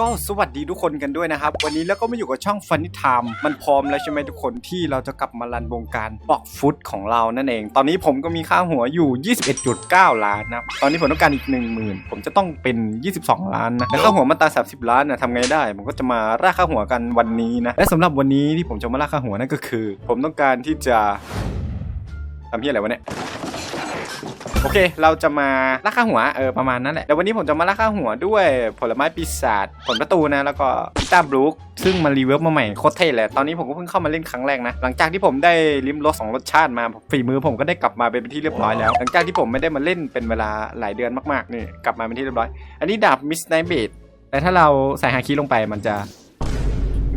ก็สวัสดีทุกคนกันด้วยนะครับ วันนี้แล้วก็มาอยู่กับช่องฟันนิทามมันพร้อมแล้วใช่ไหมทุกคนที่เราจะกลับมารันวงการบล็อกฟุตของเรานั่นเอง ตอนนี้ผมก็มีค่าหัวอยู่ 21.9 ล้านนะตอนนี้ผมต้องการอีก 1 0,000 ผมจะต้องเป็น 22 ล้านนะแล้วค่าหัวมาตา 30 ล้านนะทำไงได้ ผมก็จะมาล่าค่าหัวกันวันนี้นะและสำหรับวันนี้ที่ผมจะมาล่าค่าหัวนั่นก็คือ ผมต้องการที่จะทำที่อะไรวะเนี่ย โอเค เราจะมาล่าค่าหัวเออประมาณนั้นแหละแต่วันนี้ผมจะมาล่าค่าหัวด้วยผลไม้ปีศาจผลประตูนะ แล้วก็พิต้าบลูคซึ่งมันรีเวิร์บมาใหม่โคตรเท่เลยตอนนี้ผมก็เพิ่งเข้ามาเล่นครั้งแรกนะ หลังจากที่ผมได้ลิ้มรสสองรสชาติมาฝีมือผมก็ได้กลับมาเป็นที่เรียบร้อยแล้ว หลังจากที่ผมไม่ได้มาเล่นเป็นเวลาหลายเดือนมากๆนี่กลับมาเป็นที่เรียบร้อย อันนี้ดาบมิสไนเบดแต่ถ้าเราใส่ฮาคิลงไปมันจะ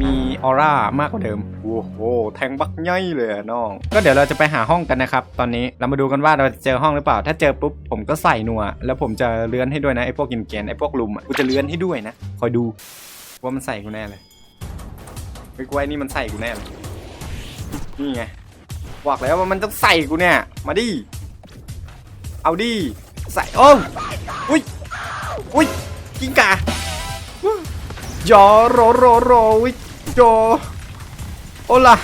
มีออร่ามากกว่าเดิม โอ้โห แทงบักย่อยเลยอะน้อง ก็เดี๋ยวเราจะไปหาห้องกันนะครับ ตอนนี้เรามาดูกันว่าเราจะเจอห้องหรือเปล่า ถ้าเจอปุ๊บผมก็ใส่นัว แล้วผมจะเลื้อนให้ด้วยนะไอ้พวกกินเกนไอ้พวกลุมอะกูจะเลื้อนให้ด้วยนะ คอยดูว่ามันใส่กูแน่เลยไอ้กูไอ้นี่มันใส่กูแน่เลยนี่ไงบอกแล้วว่ามันต้องใส่กูเนี่ย มาดิ เอาดิ ใส่ โอ้ยอุ้ย อุ้ย กิ้งก่ายอโรโรโรวิ โจ โอล่ะ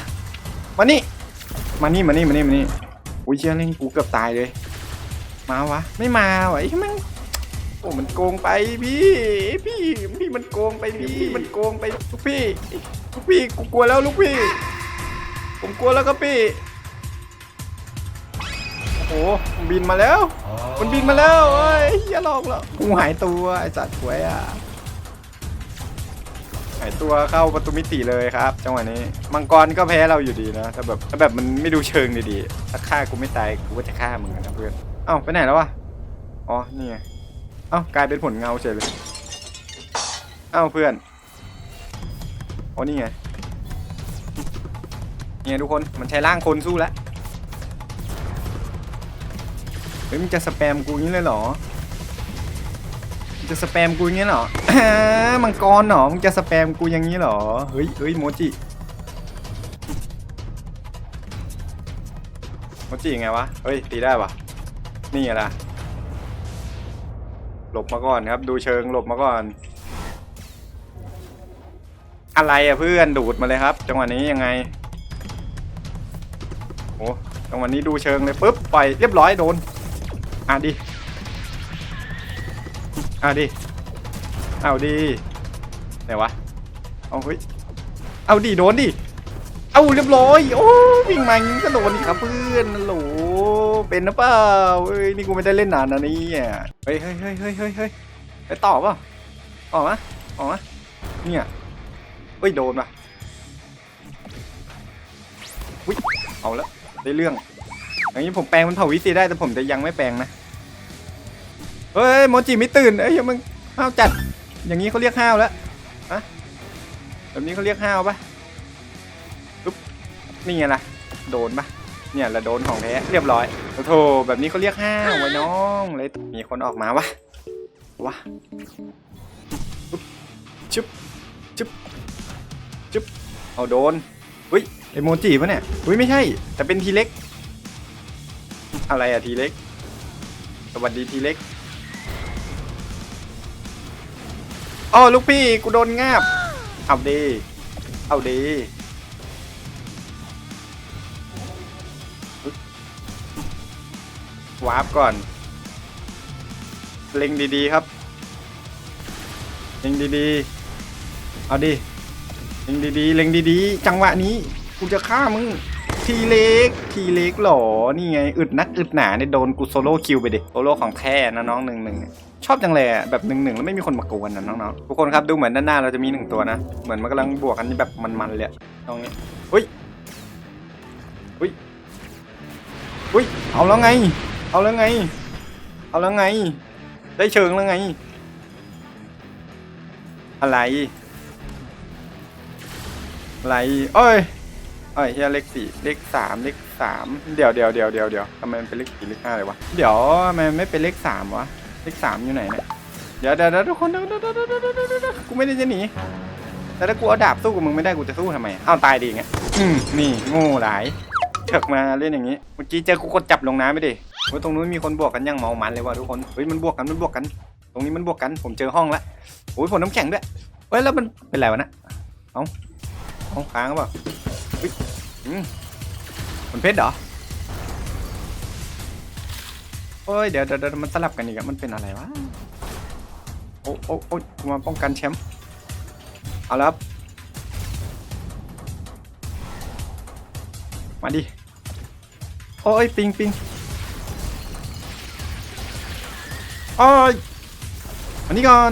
มานี่ มานี่ มานี่ มานี่ มานี่ อุ้ยเชี่ยเล่นกูเกือบตายเลย มาวะ ไม่มาวะไอ้แม่งโอ้มันโกงไปพี่ พี่ พี่มันโกงไปพี่มันโกงไปลูกพี่ ลูกพี่กูกลัวแล้วลูกพี่ ผมกลัวแล้วครับพี่ โอ้โหบินมาแล้ว มันบินมาแล้วเอ้ยอย่าหลอกหรอกกูหายตัวไอ้สัตว์หวยอะ หายตัวเข้าประตูมิติเลยครับ จังหวะนี้ มังกรก็แพ้เราอยู่ดีนะถ้าแบบถ้าแบบมันไม่ดูเชิงดีๆถ้าฆ่ากูไม่ตายกูก็จะฆ่ามึงนะเพื่อนเอ้าไปไหนแล้ววะอ๋อนี่ไงเอ้ากลายเป็นผลเงาเฉยเลยเอ้าเพื่อนอ๋อนี่ไงเนี่ยทุกคนมันใช้ร่างคนสู้แล้วเฮ้ยมึงจะสแปมกูงนี้เลยเหรอ จะสแปมกูอย่างงี้เหรอมังกรเหรอมึงจะสแปมกูอย่างนี้เหรอ เฮ้ยเฮ้ยโมจิโมจิยังไงวะ เฮ้ย ตีได้ปะนี่ไงล่ะหลบมาก่อนครับ ดูเชิงหลบมาก่อน อะไรอะเพื่อนดูดมาเลยครับ จังหวะนี้ยังไงโอ้จังหวะนี้ดูเชิงเลยปุ๊บปล่อยเรียบร้อยโดน อะดิ อาดิเอาดิไหนวะเอาเฮ้ยเอาดิโดนดิเอาเรียบร้อยโอ้วิ่งมาอย่างนี้ก็โดนอีกครับเพื่อนโหลเป็นนะเปล่าเอ้ยนี่กูไม่ได้เล่นนานนะนี่เฮ้ยเฮ้ยเฮ้ยเฮ้ยเฮ้ยเฮ้ยไปต่อเปล่าออกมาออกมาเนี่ยเฮ้ยโดนป่ะวิเอาแล้วได้เรื่องอย่างนี้ผมแปลงมันเผาวิสีได้แต่ผมจะยังไม่แปลงนะ เฮ้ยโมจิไม่ตื่นเอ้ยมึงห้าวจัด อย่างนี้เขาเรียกห้าวแล้วฮะแบบนี้เขาเรียกห้าวปะปุ๊บนี่ไงล่ะ โดนปะเนี่ยละโดนของแท้เรียบร้อยโอ้โถแบบนี้เขาเรียกห้าวไว้น้องเลยมีคนออกมาวะวะปุ๊บชึบชึบชึบเอาโดนเฮ้ยไอโมจิปะเนี่ยเฮ้ยไม่ใช่ แต่เป็นทีเล็ก อะไรอะทีเล็กสวัสดีทีเล็ก อ๋อลูกพี่กูโดนงาบ เอาดี เอาดี วาร์ปก่อน เล็งดีๆครับ เล็งดีๆ เอาดิ เล็งดีๆ เล็งดีๆ จังหวะนี้กูจะฆ่ามึง ทีเล็ก ทีเล็กหรอ นี่ไง อึดนักอึดหนาเนี่ยโดนกูโซโล่คิวไปดิ โซโล่ของแท้นะน้องหนึ่งหนึ่ง ชอบจังเลยแบบหนึ่งหนึ่งแล้วไม่มีคนมากวนนะน้องๆทุกคนครับดูเหมือนด้านหน้าเราจะมีหนึ่งตัวนะ เหมือนมันกำลังบวกกันแบบมันๆเลยตรงนี้อุ้ยอุ้ยอุ้ยเอาแล้วไง เอาแล้วไง เอาแล้วไง ได้เชิงแล้วไง อะไร อะไรเอ้ยเอ้ยเฮียเลขสี่เลขสามเลขสามเดี๋ยวเดี๋ยวเดี๋ยวเดี๋ยวเดี๋ยวทำไมมันเป็นเลขสี่เลขห้าเลยวะเดี๋ยวทำไมไม่เป็นเลขสามวะ เลขสามอยู่ไหนเนี่ยเดี๋ยวเดี๋ยวเดี๋ยวทุกคนเดี๋ยวเดี๋ยวเดี๋ยวเดี๋ยวเดี๋ยวเดี๋ยวกูไม่ได้จะหนีแต่ถ้ากูเอาดาบสู้กับมึงไม่ได้กูจะสู้ทำไมอ้าวตายดีไงอืมนี่โง่หลายเถิกมาเล่นอย่างนี้เมื่อกี้เจอกูกดจับลงน้ำไปดิเฮ้ยตรงนู้นมีคนบวกกันยังเมามันเลยว่ะทุกคนเฮ้ยมันบวกกันมันบวกกัน ตรงนี้มันบวกกันผมเจอห้องละโอ้ยผลน้ำแข็งด้วยเฮ้ยแล้วมันเป็นไรวะนะเอ้าเอาค้างหรือเปล่าอืมมันเพชรเหรอ โอ้ยเดี๋ยวเดี๋ยวเดี๋ยวมันสลับกันอีกอะมันเป็นอะไรวะ โอ้โอ้โอ้กูมาป้องกันแชมป์ เอาล้วครับ มาดิ โอ้ยปิงปิงโอ้ยอันนี้ก่อน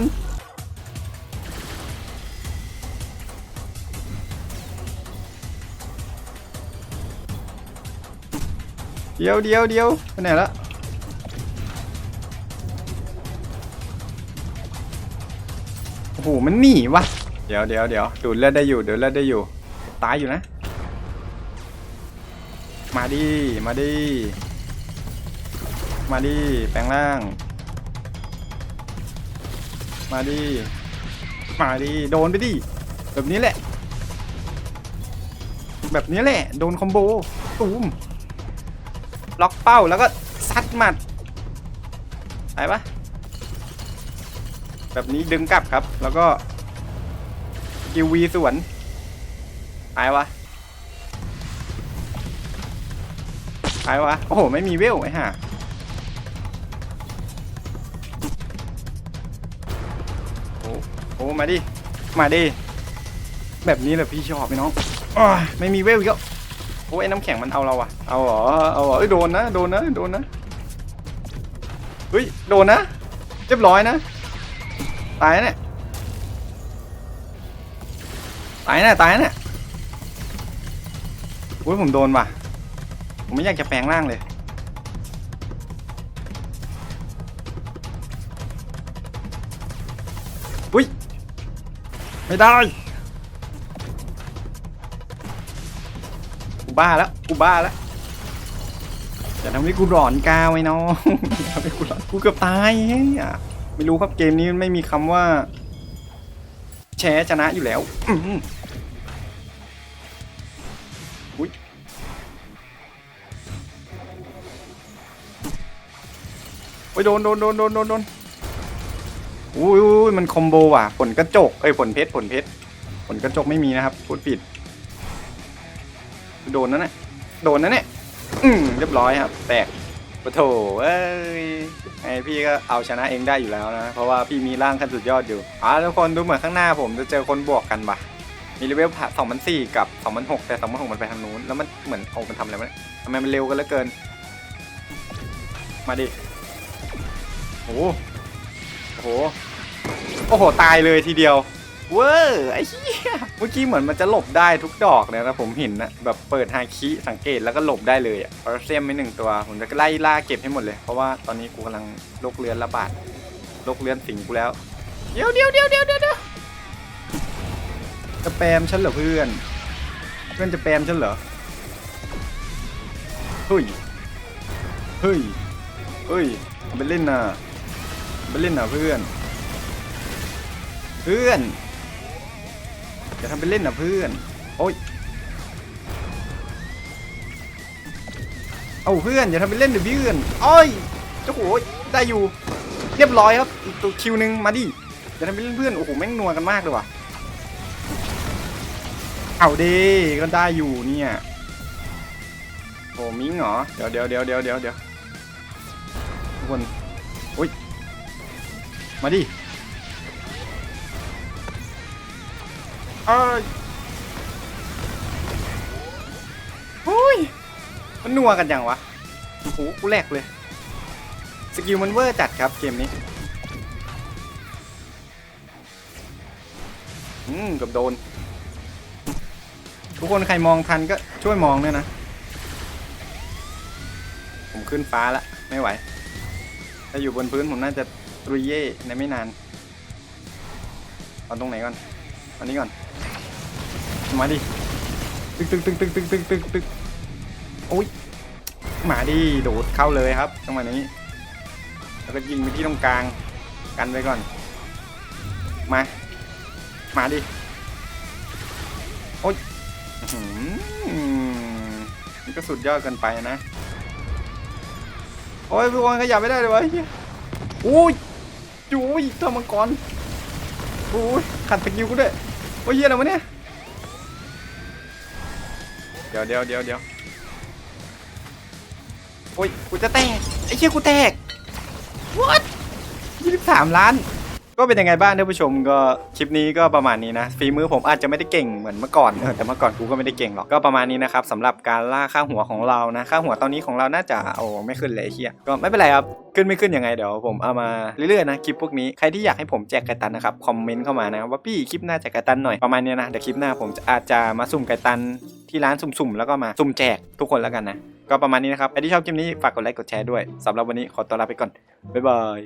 เดี๋ยวเดี๋ยวเดี๋ยวไปไหนละ โอ้โหมันหนีวะเดี๋ยวเดี๋ยวเดี๋ยวดูดเลือดได้อยู่ดูดเลือดได้อยู่ ตายอยู่นะ มาดิมาดิมาดิแปลงร่าง มาดิมาดิโดนไปดิแบบนี้แหละ แบบนี้แหละ โดนคอมโบตูมล็อกเป้าแล้วก็ซัดหมัดไปปะ แบบนี้ดึงกลับครับ แล้วก็กิววีสวนไปวะไปวะ โอ้โห ไม่มีเวลไอ้ห่าโอ้โอ้มาดิ มาดิ แบบนี้แหละพี่ชอบไปน้องอไม่มีเวลอีกแล้วโอ้ไอ้น้ำแข็งมันเอาเราอะเอาเหรอ เอาเหรอเอ้ยโดนนะ โดนนะ โดนนะ เฮ้ย โดนนะ เรียบร้อยนะ ตายเนี่ยตายนะตายเนี่ยโอ้ยผมโดนว่ะ ผมไม่อยากจะแปลงร่างเลย อุ้ย ไม่ได้ กูบ้าแล้ว กูบ้าแล้วอย่าทำให้กูหลอนกาวไอ้น้องอย่าทำให้กูหลอน กูเกือบตายเฮ้ย ไม่รู้ครับเกมนี้ไม่มีคำว่า แชร์ชนะอยู่แล้วอุ้ยโอ้ยโดนโดนโดนโดนโดนโดนอุ้ยอุ้ยมันคอมโบว่ะ ผลกระจกเอ้ยผลเพชรผลเพชรผลกระจกไม่มีนะครับพูดผิด โดนนั่นแหละโดนนั่นแหละอืมเรียบร้อยครับ แตก ปะโถเอ้ยไอพี่ก็เอาชนะเองได้อยู่แล้วนะ เพราะว่าพี่มีร่างขั้นสุดยอดอยู่อ่าทุกคนดูเหมือนข้างหน้าผมจะเจอคนบวกกันปะมีเลเวลผ่าสองพันสี่กับสองพันหกแต่สองพันหกมันไปทางนู้น แล้วมันเหมือนเอามันทำอะไรวะเนี่ยทำไมมันเร็วกันเหลือเกิน มาดิโอ้โหโอ้โห ตายเลยทีเดียว เวอร์ไอ้เหี้ยเมื่อกี้เหมือนมันจะหลบได้ทุกดอกเลยนะผมเห็นนะแบบเปิดฮาคิสังเกตแล้วก็หลบได้เลยอะปาราเซียมไม่หนึ่งตัว ผมจะไล่ล่าเก็บให้หมดเลย เพราะว่าตอนนี้กูกำลังโรคเรื้อนระบาดโรคเรื้อนสิงกูแล้ว เดี๋ยวเดี๋ยวเดี๋ยวเดี๋ยวเดี๋ยวจะแปมฉันเหรอเพื่อนเพื่อนจะแปมฉันเหรอเฮ้ยเฮ้ยเฮ้ยเอาไปเล่นน่ะเอาไปเล่นน่ะเพื่อน เพื่อน อย่าทำเป็นเล่นนะเพื่อน โอ้ย เอาเพื่อนอย่าทำเป็นเล่นเดี๋ยวเพื่อนโอ้ยเจ้าโหได้อยู่ เรียบร้อยครับอีกตัวคิวหนึ่งมาดิอย่าทำเป็นเล่นเพื่อนโอ้โหแม่งนัวกันมากเลยว่ะเอาดีก็ได้อยู่เนี่ยโอ้มิงเหรอเดี๋ยวเดี๋ยวเดี๋ยวเดี๋ยวเดี๋ยวเดี๋ยวทุกคนโอ้ยมาดิ เอ้ยโอ้ยมันนัวกันยังวะโอ้โหกูแหลกเลย สกิลมันเวอร์จัดครับเกมนี้ อืมเกับโดน ทุกคนใครมองทันก็ช่วยมองด้วยนะ ผมขึ้นฟ้าแล้วไม่ไหว ถ้าอยู่บนพื้นผมน่าจะตรุยเย่ในไม่นาน เอาตรงไหนก่อนเอานี้ก่อน มาดิ ตึกตึกตึกตึกตึกตึกตึกตึกโอ้ย มาดิ โดดเข้าเลยครับจังหวะนี้ แล้วก็ยิงไปที่ตรงกลาง กันไว้ก่อน มา มาดิ โอ้ยอื้อหือนี่ก็สุดยอดเกันไปนะ โอ้ยพี่วอนขยับไม่ได้เลยวะโอ้ยโอ้ยตัวมังกรโอ้ยขัดสกิลกูด้วย โอ้ยเฮียอะไรวะเนี่ย เดี๋ยวเดี๋ยวเดี๋ยวเดี๋ยวโอ้ยกูจะแตกไอ้เชี่ยกูแตก what 23ล้าน ก็เป็นยังไงบ้างท่านผู้ชมก็คลิปนี้ก็ประมาณนี้นะฝีมือผมอาจจะไม่ได้เก่งเหมือนเมื่อก่อนเออแต่เมื่อก่อนกูก็ไม่ได้เก่งหรอกก็ประมาณนี้นะครับสำหรับการล่าค่าหัวของเรานะค่าหัวตอนนี้ของเราน่าจะโอ้ไม่ขึ้นเลยเฮียก็ไม่เป็นไรครับขึ้นไม่ขึ้นยังไงเดี๋ยวผมเอามาเรื่อยๆนะคลิปพวกนี้ใครที่อยากให้ผมแจกไก่ตันนะครับคอมเมนต์เข้ามานะว่าพี่คลิปหน้าแจกไก่ตันหน่อยประมาณนี้นะเดี๋ยวคลิปหน้าผมจะอาจจะมาสุ่มไก่ตัน ที่ร้านสุ่มๆ แล้วก็มาสุ่มแจกทุกคนแล้วกันนะ ก็ประมาณนี้นะครับใครที่ชอบคลิปนี้ฝากกดไลค์กดแชร์ด้วยสำหรับวันนี้ขอตัวลาไปก่อนบ๊ายบาย